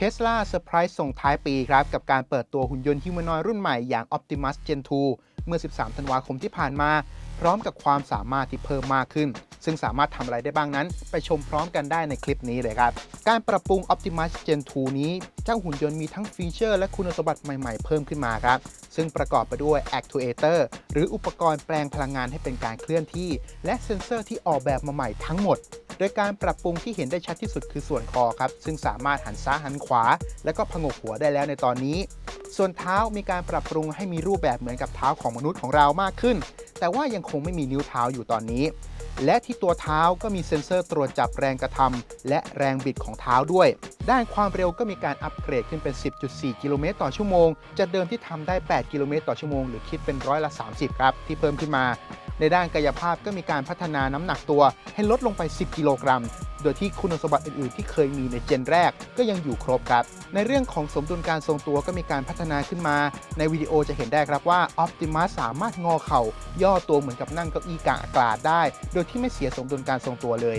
เท s l a เซอร์ไพรส์ส่งท้ายปีครับ กับการเปิดตัวหุ่นยนต์ฮิวแมนอยรุ่นใหม่อย่าง Optimus Gen 2 เมื่อ 13 ธันวาคมที่ผ่านมา พร้อมกับความสามารถที่เพิ่มมากขึ้น ซึ่งสามารถทำอะไรได้บ้างนั้น ไปชมพร้อมกันได้ในคลิปนี้เลยครับ การปรับปรุง Optimus Gen 2 นี้ เจ้าหุ่นยนต์มีทั้งฟีเจอร์และคุณสมบัติใหม่ๆ เพิ่มขึ้นมาครับ ซึ่งประกอบไปด้วย Actuator หรืออุปกรณ์แปลงพลังงานให้เป็นการเคลื่อนที่ และเซ็นเซอร์ที่ออกแบบมาใหม่ทั้งหมด โดยการปรับปรุงที่เห็นได้ชัดที่สุดคือส่วนคอครับ ซึ่งสามารถหันซ้ายหันขวา และก็พงกหัวได้แล้วในตอนนี้ ส่วนเท้ามีการปรับปรุงให้มีรูปแบบเหมือนกับเท้าของมนุษย์ของเรามากขึ้น แต่ว่ายังคงไม่มีนิ้วเท้าอยู่ตอนนี้ และที่ตัวเท้าก็มีเซ็นเซอร์ตรวจจับแรงกระทำและแรงบิดของเท้าด้วย ด้านความเร็วก็มีการอัปเกรดขึ้นเป็น 10.4 กิโลเมตรต่อชั่วโมงจากเดิมที่ทำได้ 8 กิโลเมตรต่อชั่วโมงหรือคิดเป็นร้อยละ 30 ครับที่เพิ่มขึ้นมา ในด้านกายภาพก็มีการพัฒนาน้ำหนักตัวให้ลดลงไป 10 กิโลกรัม โดยที่คุณสมบัติอื่นๆ ที่เคยมีในเจนแรกก็ยังอยู่ครบครับ ในเรื่องของสมดุลการทรงตัวก็มีการพัฒนาขึ้นมา ในวิดีโอจะเห็นได้ครับว่า Optimus สามารถงอเข่า ย่อตัวเหมือนกับนั่งเก้าอี้กลางอากาศได้ โดยที่ไม่เสียสมดุลการทรงตัวเลย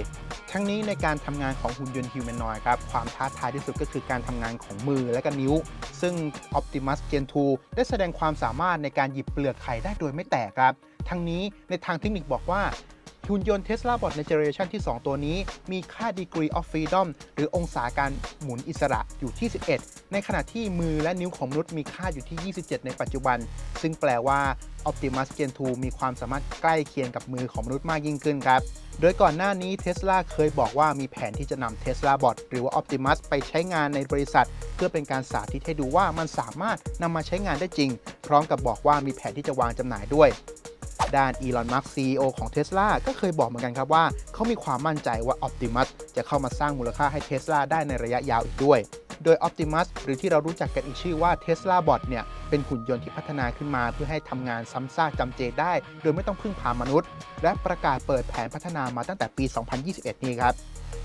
ทั้งนี้ในการทำงานของหุ่นยนต์ฮิวแมนนอยครับความท้าทายที่สุดก็คือการทำงานของมือและก็นิ้ว ซึ่ง Optimus Gen 2 ได้แสดงความสามารถในการหยิบเปลือกไข่ได้โดยไม่แตกครับ ทั้งนี้ในทางเทคนิคบอกว่าหุ่นยนต์ Tesla Bot ในเจเนอเรชันที่ 2 ตัวนี้ มีค่า degree of freedom หรือองศาการหมุนอิสระอยู่ที่ 11 ในขณะที่มือและนิ้วของมนุษย์มีค่าอยู่ที่ 27 ในปัจจุบัน ซึ่งแปลว่า Optimus Gen 2 มีความสามารถใกล้เคียงกับมือของมนุษย์มากยิ่งขึ้นครับ โดยก่อนหน้านี้ Tesla เคยบอกว่ามีแผนที่จะนำ Tesla Bot หรือว่า Optimus ไปใช้งานในบริษัท เพื่อเป็นการสาธิตให้ดูว่ามันสามารถนำมาใช้งานได้จริง พร้อมกับบอกว่ามีแผนที่จะวางจำหน่ายด้วย ด้านอีลอนมัสก์ CEO ของเท sla ก็เคยบอกเหมือนกันครับว่า เขามีความมั่นใจว่า Optimus จะเข้ามาสร้างมูลค่าให้เท sla ได้ในระยะยาวอีกด้วย โดย Optimus หรือที่เรารู้จักกันอีกชื่อว่า Tesla Bot เนี่ย เป็นหุ่นยนต์ที่พัฒนาขึ้นมาเพื่อให้ทำงานซ้ำซากจำเจได้ โดยไม่ต้องพึ่งพามนุษย์ และประกาศเปิดแผนพัฒนามาตั้งแต่ปี 2021 นี้ครับ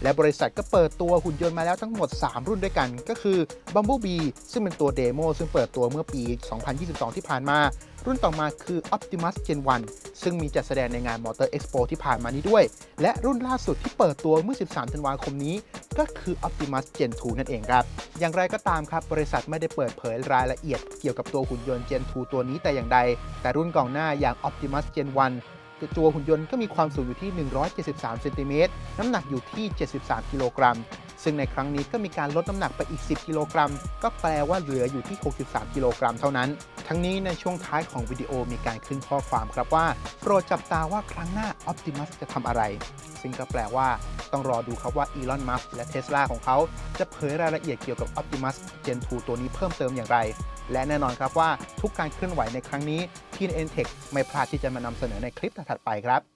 และบริษัทก็เปิดตัวหุ่นยนต์มาแล้วทั้งหมด 3 รุ่นด้วยกัน ก็คือ Bumblebee ซึ่งเป็นตัวเดโมซึ่งเปิดตัวเมื่อปี 2022 ที่ผ่านมา รุ่นต่อมาคือ Optimus Gen 1 ซึ่งมีจัดแสดงในงาน Motor Expo ที่ผ่านมานี้ด้วย และรุ่นล่าสุดที่เปิดตัวเมื่อ 13 ธันวาคมนี้ ก็คือ Optimus Gen 2 นั่นเองครับ อย่างไรก็ตามครับ บริษัทไม่ได้เปิดเผยรายละเอียดเกี่ยวกับตัวหุ่นยนต์ Gen 2 ตัวนี้แต่อย่างใด แต่รุ่นก่อนหน้าอย่าง Optimus Gen 1 ตัวหุ่นยนต์ก็มีความสูงอยู่ที่ 173เซนติเมตรน้ำหนักอยู่ที่ 73 กิโลกรัม ซึ่งในครั้งนี้ก็มีการลดน้ำหนักไปอีก 10 กิโลกรัม ก็แปลว่าเหลืออยู่ที่ 63 กิโลกรัมเท่านั้น ทั้งนี้ในช่วงท้ายของวิดีโอมีการขึ้นข้อความครับว่า โปรดจับตาว่าครั้งหน้า Optimus จะทำอะไร ซึ่งก็แปลว่าต้องรอดูครับว่าอีลอน มัสและ Tesla ของเขา จะเผยรายละเอียดเกี่ยวกับ Optimus Gen 2 ตัวนี้เพิ่มเติมอย่างไร และแน่นอนครับว่าทุกการเคลื่อนไหวในครั้งนี้ทีนเอ็นเทคไม่พลาดที่จะมานำเสนอในคลิปถัดไปครับ